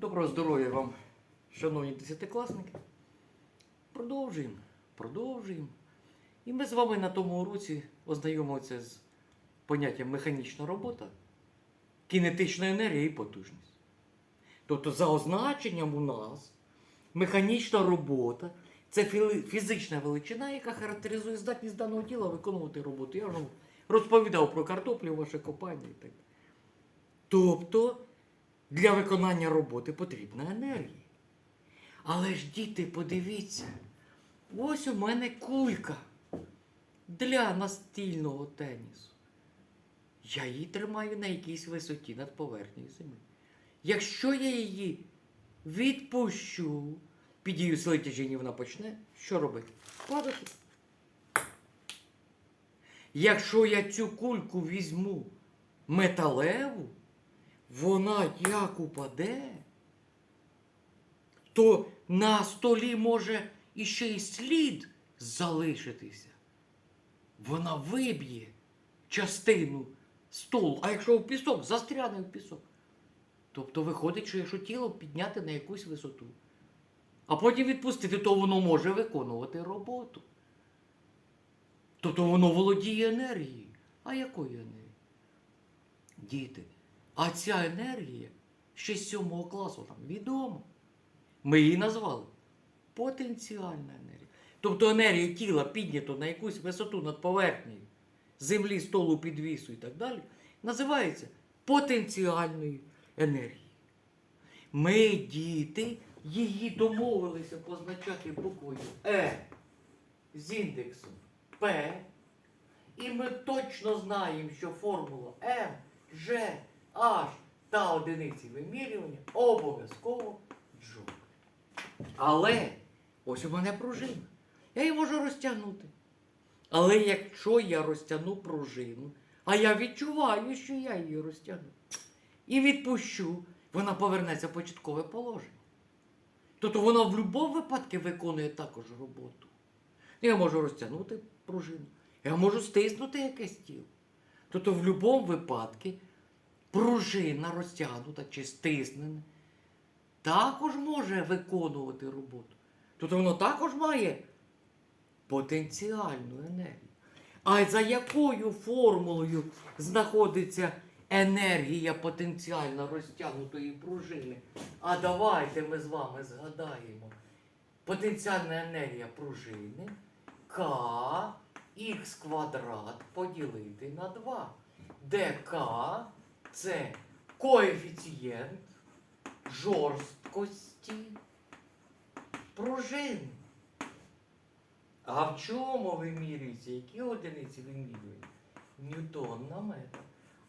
Доброго здоров'я вам, шановні десятикласники. Продовжуємо, продовжуємо. І ми з вами на тому уроці ознайомилися з поняттям механічна робота, кінетична енергія і потужність. Тобто, за означенням у нас механічна робота це фізична величина, яка характеризує здатність даного тіла виконувати роботу. Я вже розповідав про картоплю, ваше копання і так. Тобто, для виконання роботи потрібна енергія. Але ж, діти, подивіться, ось у мене кулька для настільного тенісу. Я її тримаю на якійсь висоті над поверхнею землі. Якщо я її відпущу, під дією сили тяжіння вона почне, що робити? Падати. Якщо я цю кульку візьму металеву, вона як упаде, то на столі може іще й слід залишитися. Вона виб'є частину столу, а якщо в пісок, застряне в пісок. Тобто виходить, що якщо тіло підняти на якусь висоту, а потім відпустити, то воно може виконувати роботу. Тобто воно володіє енергією. А якою енергією? Діти, а ця енергія ще з 7 класу нам відома. Ми її назвали потенціальна енергія. Тобто енергія тіла піднято на якусь висоту над поверхнею землі, столу, підвісу і так далі, називається потенціальною енергією. Ми, діти, її домовилися позначати буквою Е з індексом П. І ми точно знаємо, що формула М, Ж, H та одиниці вимірювання обов'язково джоуль. Але ось у мене пружина. Я її можу розтягнути. Але якщо я розтягну пружину, а я відчуваю, що я її розтягну, і відпущу, вона повернеться в початкове положення. Тобто вона в будь-якому випадку виконує також роботу. Я можу розтягнути пружину, я можу стиснути якесь тіло. Тобто в будь-якому випадку пружина розтягнута чи стиснена також може виконувати роботу. Тобто воно також має потенціальну енергію. А за якою формулою знаходиться енергія потенціально розтягнутої пружини? А давайте ми з вами згадаємо. Потенціальна енергія пружини К х квадрат поділити на 2. Де К це коефіцієнт жорсткості пружини. А в чому вимірюється? Які одиниці вимірюють? Ньютон на метр.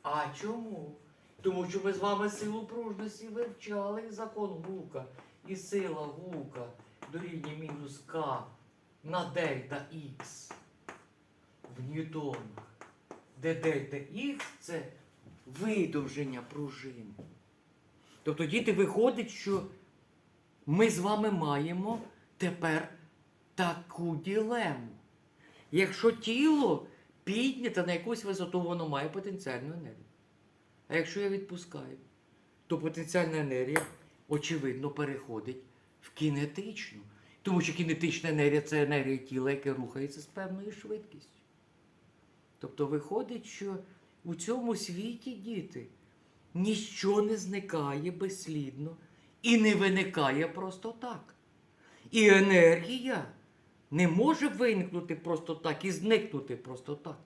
А чому? Тому що ми з вами силу пружності вивчали закон Гука. І сила Гука дорівнює мінус К на дельта Х в ньютонах. Де дельта Х це видовження пружини. Тобто, діти, виходить, що ми з вами маємо тепер таку ділему. Якщо тіло піднято на якусь висоту, воно має потенціальну енергію. А якщо я відпускаю, то потенціальна енергія, очевидно, переходить в кінетичну. Тому що кінетична енергія це енергія тіла, яке рухається з певною швидкістю. Тобто виходить, що у цьому світі діти ніщо не зникає безслідно і не виникає просто так. І енергія не може виникнути просто так і зникнути просто так.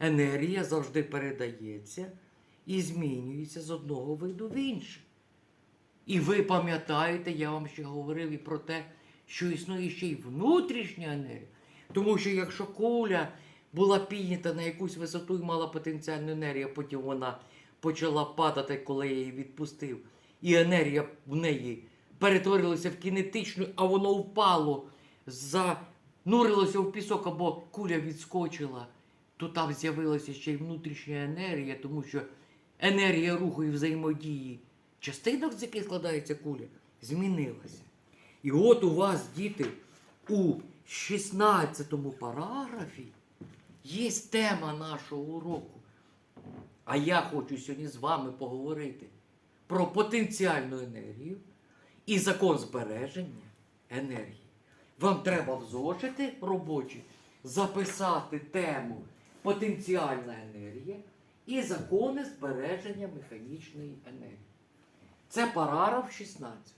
Енергія завжди передається і змінюється з одного виду в інший. І ви пам'ятаєте, я вам ще говорив і про те, що існує ще й внутрішня енергія. Тому що якщо куля була піднята на якусь висоту і мала потенціальну енергію, а потім вона почала падати, коли я її відпустив, і енергія в неї перетворилася в кінетичну, а воно впало, занурилося в пісок або куля відскочила, то там з'явилася ще й внутрішня енергія, тому що енергія руху і взаємодії частинок, з яких складається куля, змінилася. І от у вас, діти, у 16 параграфі є тема нашого уроку. А я хочу сьогодні з вами поговорити про потенціальну енергію і закон збереження енергії. Вам треба в зошити робочі записати тему потенціальна енергія і закони збереження механічної енергії. Це параграф 16.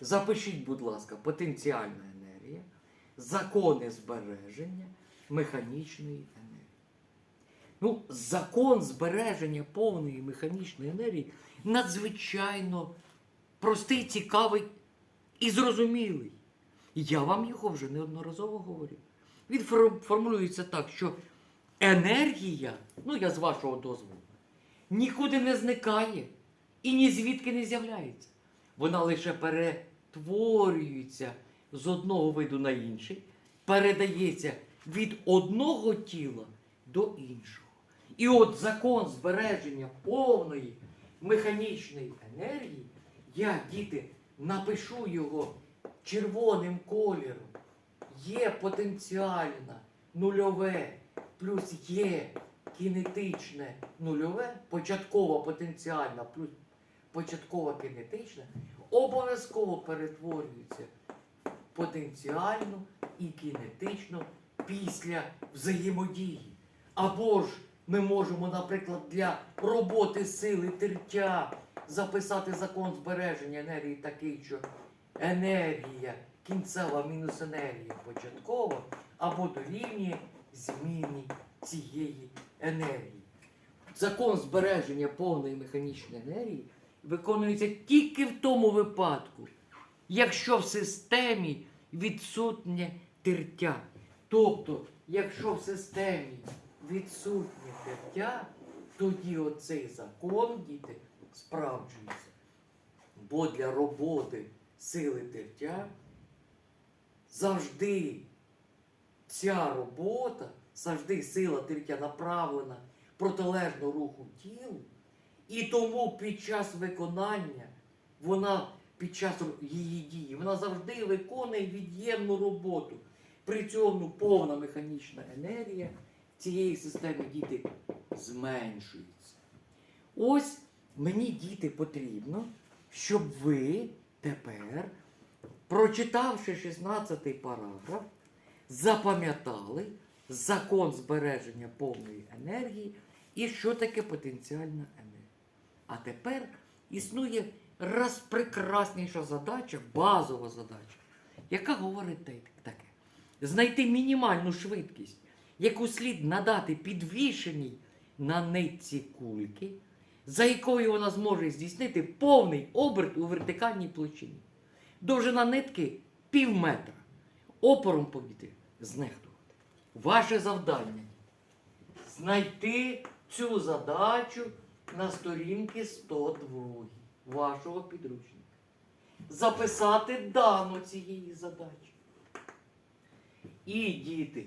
Запишіть, будь ласка, потенціальна енергія, закони збереження механічної енергії. Ну, закон збереження повної механічної енергії надзвичайно простий, цікавий і зрозумілий. Я вам його вже неодноразово говорив. Він формулюється так, що енергія, ну я з вашого дозволу, нікуди не зникає і ні звідки не з'являється. Вона лише перетворюється з одного виду на інший, передається від одного тіла до іншого. І от закон збереження повної механічної енергії, я, діти, напишу його червоним кольором. Є потенціальна нульове плюс є кінетичне нульове, початкова потенціальна плюс початкова кінетична, обов'язково перетворюється в потенціальну і кінетичну після взаємодії. Або ж ми можемо, наприклад, для роботи сили тертя записати закон збереження енергії такий, що енергія кінцева мінус енергія початкова або дорівнює зміні цієї енергії. Закон збереження повної механічної енергії виконується тільки в тому випадку, якщо в системі відсутнє тертя. Тобто, якщо в системі відсутнє тертя, тоді оцей закон, діти, справджується. Бо для роботи сили тертя завжди ця робота, завжди сила тертя направлена протилежно руху тілу, і тому під час виконання вона під час її дії, вона завжди виконує від'ємну роботу. При цьому повна механічна енергія цієї системи діти зменшується. Ось мені діти потрібно, щоб ви тепер, прочитавши 16 параграф, запам'ятали закон збереження повної енергії і що таке потенціальна енергія. А тепер існує розпрекрасніша задача, базова задача, яка говорить таке: знайти мінімальну швидкість, яку слід надати підвішеній на нитці кульки, за якою вона зможе здійснити повний оберт у вертикальній площині. Довжина нитки пів метра. Опором повітря знехтувати. Ваше завдання знайти цю задачу на сторінці 102 вашого підручника. Записати дану цієї задачі. І діти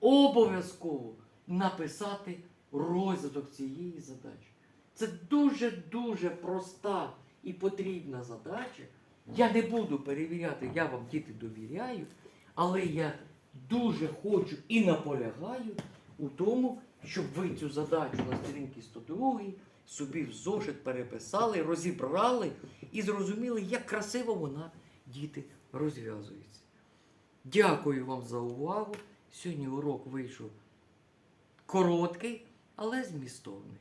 обов'язково написати розвиток цієї задачі. Це дуже-дуже проста і потрібна задача. Я не буду перевіряти, я вам діти довіряю, але я дуже хочу і наполягаю у тому, щоб ви цю задачу на сторінці 102 собі в зошит переписали, розібрали і зрозуміли, як красиво вона, діти, розв'язується. Дякую вам за увагу. Сьогодні урок вийшов короткий, але змістовний.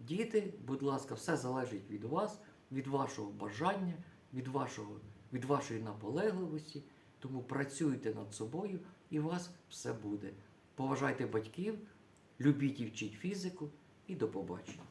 Діти, будь ласка, все залежить від вас, від вашого бажання, від, вашого, від вашої наполегливості. Тому працюйте над собою і у вас все буде. Поважайте батьків, любіть і вчіть фізику і до побачення.